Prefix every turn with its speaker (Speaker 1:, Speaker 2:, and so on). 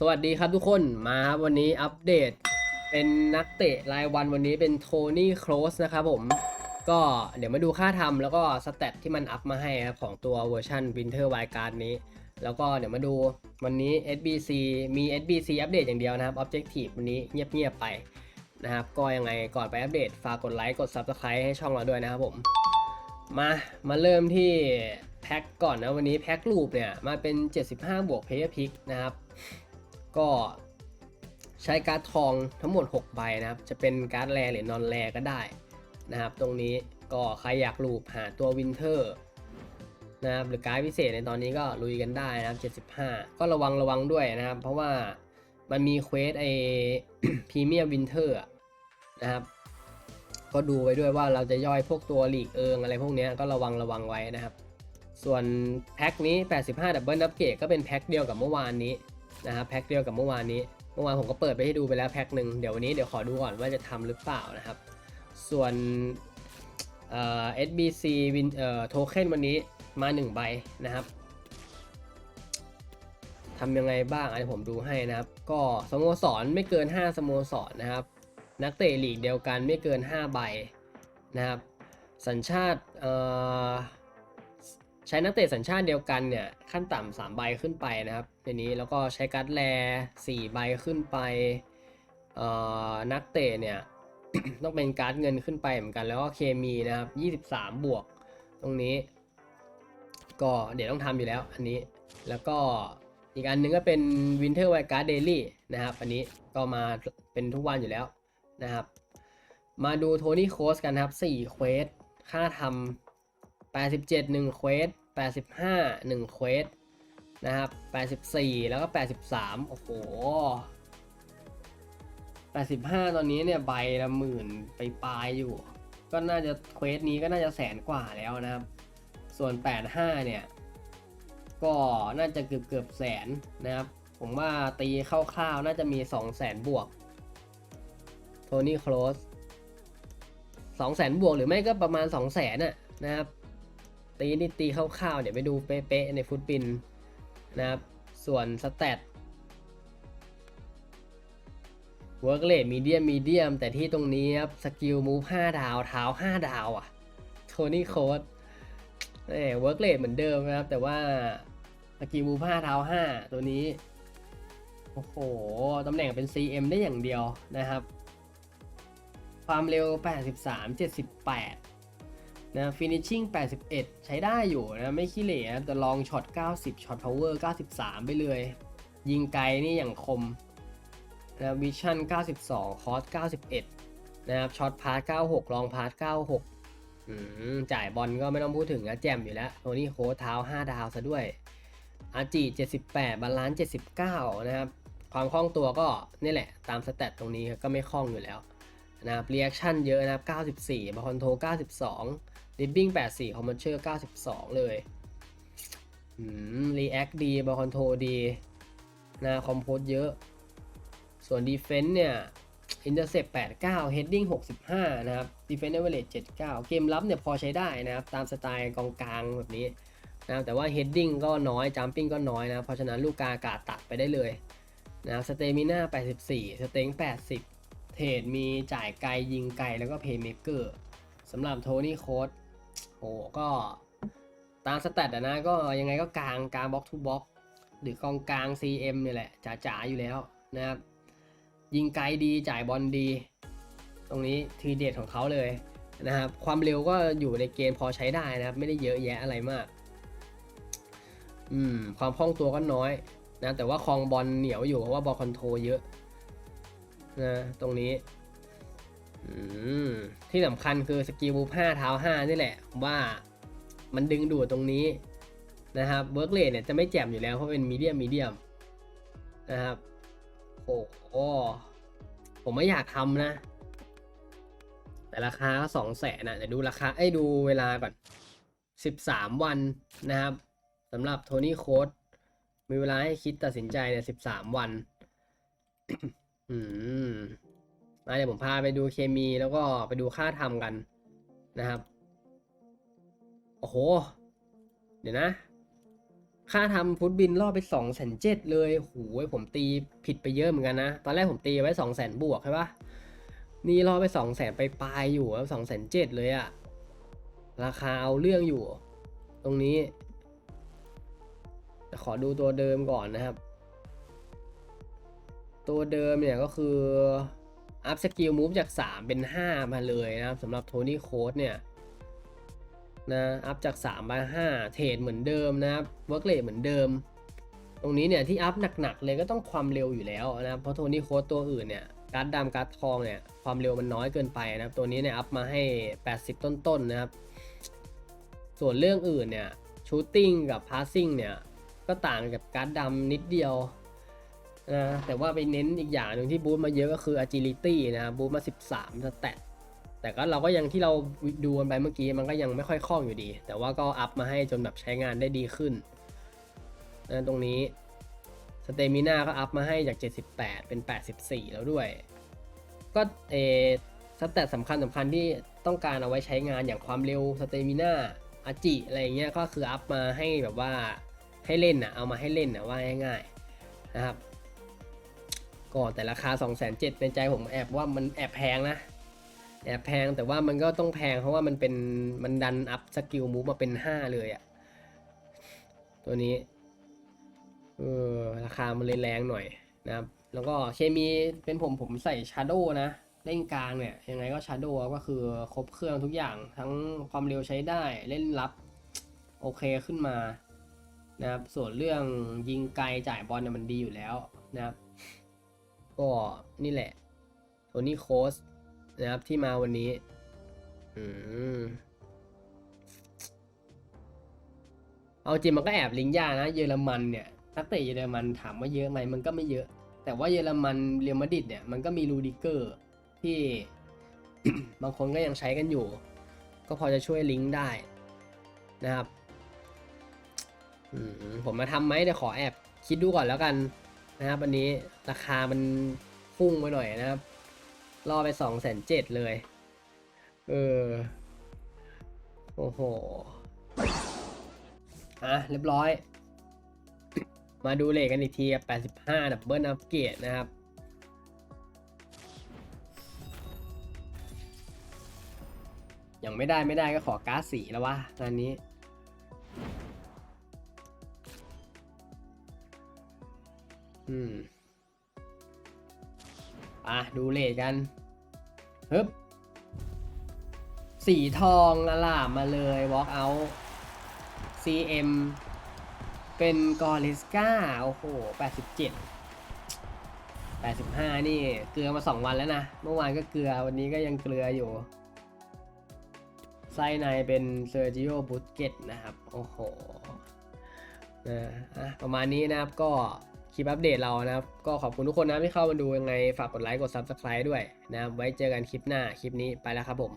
Speaker 1: สวัสดีครับทุกคนมาครับวันนี้อัปเดต เป็นนักเตะรายวันวันนี้เป็นโทนี่โคลสนะครับผม ก็เดี๋ยวมาดูค่าทำแล้วก็สเตตที่มันอัพมาให้ครับของตัวเวอร์ชัน Winter Wildcard นี้ แล้วก็เดี๋ยวมาดูวันนี้ SBC มี SBC อัปเดตอย่างเดียวนะครับ Objective วันนี้เงียบๆไปนะครับ ก็ยังไงก่อนไปอัปเดตฝากกดไลค์กด Subscribe ให้ช่องเราด้วยนะครับผมมา มาเริ่มที่แพ็คก่อนนะวันนี้แพ็คลูปเนี่ยมาเป็น 75 บวกเพย์พิกนะครับ ก็ใช้การ์ดทองทั้งหมด 6 ใบนะครับ จะเป็นการ์ดแรหรือนอนแรก็ได้นะครับ ตรงนี้ก็ใครอยากลูปหาตัววินเทอร์นะครับหรือการ์ดพิเศษในตอนนี้ก็ลุยกันได้นะครับ 75 ก็ระวังระวังด้วยนะครับ เพราะว่ามันมีเควสไอพรีเมียมวินเทอร์นะครับ ก็ดูไว้ด้วยว่าเราจะย่อยพวกตัวหลีกเอิงอะไรพวกนี้ก็ระวังระวังไว้นะครับ ส่วนแพ็คนี้ 85ดับเบิลนับเกตก็เป็นแพ็คเดียวกับเมื่อวานนี้ นะครับแพ็คเดียวกับเมื่อวานนี้ เมื่อวานผมก็เปิดไปให้ดูไปแล้วแพ็คหนึ่งเดี๋ยววันนี้เดี๋ยวขอดูก่อนว่าจะทำหรือเปล่านะครับ ส่วนเอ่อ SBC วินเอ่อโทเค็นวันนี้มา1ใบนะครับทำยังไงบ้างอันนี้ผมดูให้นะครับ ก็สโมสรไม่เกิน 5 สโมสรนะครับ นักเตะลีกเดียวกันไม่เกิน 5 ใบนะครับ สัญชาติเอ่อ ใช้นักเตะสัญชาติเดียวกันเนี่ยขั้นต่ำสามใบขึ้นไปนะครับในนี้แล้วก็ใช้การ์ดแลสี่ใบขึ้นไปเอ่อนักเตะเนี่ยต้องเป็นการ์ดเงินขึ้นไปเหมือนกันแล้วก็เคมีนะครับ 23 บวกตรงนี้ ก็เดี๋ยวต้องทำอยู่แล้วอันนี้แล้วก็อีกอันหนึงก็เป็น Winter Wildcard Daily นะครับ อันนี้ก็มาเป็นทุกวันอยู่แล้วนะครับ มาดูโทนี่โคสกันนะครับ4เควสค่าทำ 87 1เควส85 1เควสนะครับ84 แล้วก็ 83 โอ้โห 85 ตอนนี้เนี่ยใบละหมื่นไปปลายอยู่ ก็น่าจะเควสนี้ก็น่าจะแสนกว่าแล้วนะครับ ส่วน 85 เนี่ย ก็น่าจะเกือบเกือบแสนนะครับ ผมว่าตีคร่าวๆน่าจะมี 2 0 0แสนบวก โทนี่โคลสสองแสนบวกหรือไม่ก็ประมาณ 2 0 0แสนน่ะนะครับ ตีนี่ตีคร่าวๆเดี๋ยวไปดูเป๊ะๆในฟุตปินนะครับ ส่วนสแตทเวิร์กเลดมีเดียมมีเดียม แต่ที่ตรงนี้ครับสกิลมูฟ5ดาวเท้า5ดาวอะโทนี่โค้ดเอ้เวิร์กเลดเหมือนเดิมนะครับ แต่ว่าสกิลมูฟ5เท้า5ตัวนี้ โอ้โห ตำแหน่งเป็น CM ได้อย่างเดียวนะครับ ความเร็ว 83 78 นะ finishing 81 ใช้ได้อยู่นะไม่ขี้เหร่นะแต่ลองช็อต 90 ช็อต power 93 ไปเลย ยิงไกลนี่อย่างคมนะ vision 92 cost 91 นะครับช็อตพาร์ท96 ลองพาร์ท96 อืม จ่ายบอลก็ไม่ต้องพูดถึงนะแจมอยู่แล้วโทนี่โค้เท้า 5 ดาวซะด้วย อาจิ78 บาลานซ์79 นะครับ ความคล่องตัวก็นี่แหละ ตามสเตตตรงนี้ก็ไม่คล่องอยู่แล้ว นะครับ reaction เยอะนะครับ 94บาคอนโทร92 ribbing 84 commercial 92 เลยอืม react ดีบาคอนโทรดีนะคอมโพสเยอะ ส่วน defense เนี่ย intercept 89 heading 65 นะครับ defense average 79 เกมรับเนี่ยพอใช้ได้นะครับ ตามสไตล์กองกลางแบบนี้นะแต่ว่า heading ก็น้อย jumping ก็น้อยนะ เพราะฉะนั้นลูกกาอากาศตัดไปได้เลยนะครับ stamina 84 strength 80 เทรดมีจ่ายไกลยิงไกลแล้วก็เพย์เมเกอร์สำหรับโทนี่โค้ดโอ้ก็ตามสแตทนะก็ยังไงก็กลางกลางบล็อกทูบล็อกหรือกองกลาง CM เนี่ยแหละจ๋าๆอยู่แล้วนะครับยิงไกลดีจ่ายบอลดี ตรงนี้ทีเด็ดของเขาเลยนะครับความเร็วก็อยู่ในเกณฑ์พอใช้ได้นะครับ ไม่ได้เยอะแยะอะไรมากอืมความคล่องตัวก็น้อยนะแต่ว่าคลองบอลเหนียวอยู่เพราะว่าบอลคอนโทรเยอะ นะตรงนี้อืมที่สำคัญคือสกิลบูห้าเท้าห้านี่แหละผมว่ามันดึงดูดตรงนี้นะครับเวิร์กเลนเนี่ยจะไม่แจ่มอยู่แล้วเพราะเป็นมีเดียมมีเดียมนะครับโอ้โหผมไม่อยากทำนะ แต่ราคาก็สองแสนนะเดี๋ยวดูราคาไอ้ยดูเวลาก่อนสิบสามวันนะครับสำหรับโทนี่โค้ดมีเวลาให้คิดตัดสินใจเนี่ยสิบสามวัน อืมมาเดี๋ยวผมพาไปดูเคมีแล้วก็ไปดูค่าทำกันนะครับ โอ้โห เดี๋ยวนะ ค่าทำฟุตบินรอบไปสองแสนเจ็ดเลยโหยผมตีผิดไปเยอะเหมือนกันนะ ตอนแรกผมตีไว้สองแสนบวกใช่ปะนี่รอบไปสองแสนไปปลายอยู่สองแสนเจ็ดเลยอะราคาเอาเรื่องอยู่ ตรงนี้ขอดูตัวเดิมก่อนนะครับ ตัวเดิมเนี่ยก็คืออัพสกิลมูฟจาก 3 เป็น 5 มาเลยนะครับสำหรับโทนี่โค้ดเนี่ยนะอัพจาก 3 มา 5 เทรดเหมือนเดิมนะครับเวิร์กเลทเหมือนเดิม ตรงนี้เนี่ยที่อัพหนักๆเลยก็ต้องความเร็วอยู่แล้วนะครับเพราะโทนี่โค้ดตัวอื่นเนี่ยการ์ดดำการ์ดทองเนี่ยความเร็วมันน้อยเกินไปนะครับ ตัวนี้เนี่ยอัพมาให้ 80 ต้นๆนะครับ ส่วนเรื่องอื่นเนี่ยชูตติ้งกับพาสซิ่งเนี่ยก็ต่างกับการ์ดดำนิดเดียว นะแต่ว่าไปเน้นอีกอย่างหนึ่งที่บูตมาเยอะก็คือ agility นะครับบูตมา 13สแตทแต่ก็เราก็ยังที่เราดูกันไปเมื่อกี้มันก็ยังไม่ค่อยคล่องอยู่ดี แต่ว่าก็อัพมาให้จนแบบใช้งานได้ดีขึ้นนะตรงนี้สเตมิน่าก็อัพมาให้จาก 78 เป็น 84 แล้วด้วย ก็เอสแตทสำคัญสำคัญที่ต้องการเอาไว้ใช้งานอย่างความเร็วสเตมิน่าอาจิอะไรเงี้ยก็คืออัพมาให้แบบว่าให้เล่นอะเอามาให้เล่นอะว่าง่ายๆนะครับ ก็แต่ราคา 2,700ในใจผมแอบว่ามันแอบแพงนะ แอบแพงแต่ว่ามันก็ต้องแพงเพราะว่ามันเป็นมันดันอัพสกิลมูฟมาเป็น 5 เลยอะตัวนี้เออราคามันเลยแรงหน่อยนะครับ แล้วก็เคมีเป็นผมผมใส่ชาร์โดนะเล่นกลางเนี่ยยังไงก็ชาร์โดก็คือครบเครื่องทุกอย่างทั้งความเร็วใช้ได้เล่นรับโอเคขึ้นมานะครับส่วนเรื่องยิงไกลจ่ายบอลเนี่ยมันดีอยู่แล้วนะครับ ก็นี่แหละ โทนี่โคสนะครับที่มาวันนี้ อืมเอาจริงมันก็แอบลิงก์ยากนะ เยอรมันเนี่ยนักเตะเยอรมันถามว่าเยอะไหมมันก็ไม่เยอะ แต่ว่าเยอรมันเรียลมาดริดเนี่ยมันก็มีรูดิเกอร์ที่บางคนก็ยังใช้กันอยู่ ก็พอจะช่วยลิงก์ได้นะครับผมมาทำไหมเดี๋ยวขอแอบคิดดูก่อนแล้วกัน นะครับวันนี้ราคามันพุ่งไปหน่อยนะครับล่อไปสองแสนเจ็ดเลย เออ โอ้โห อะ เรียบร้อย มาดูเลขกันอีกทีกับ85ดับเบิลอัพเกรดนะครับยังไม่ได้ไม่ได้ก็ขอก๊าซสีแล้ววะงานนี้ อืมอะดูเลขกันฮึบสีทองละล่ามมาเลย walk out CM เป็นกอริสกาโอ้โห 87 85 นี่เกลือมา 2 วันแล้วนะ เมื่อวานก็เกลือวันนี้ก็ยังเกลืออยู่ ไส้ในเป็นเซอร์จิโอบุตเกตนะครับ โอ้โหนะอะประมาณนี้นะครับก็ ลิปอัปเดตเรานะครับ ก็ขอบคุณทุกคนนะที่เข้ามาดูยังไงฝากกดไลค์กด Subscribe ด้วยนะครับไว้เจอกันคลิปหน้าคลิปนี้ไปแล้วครับผม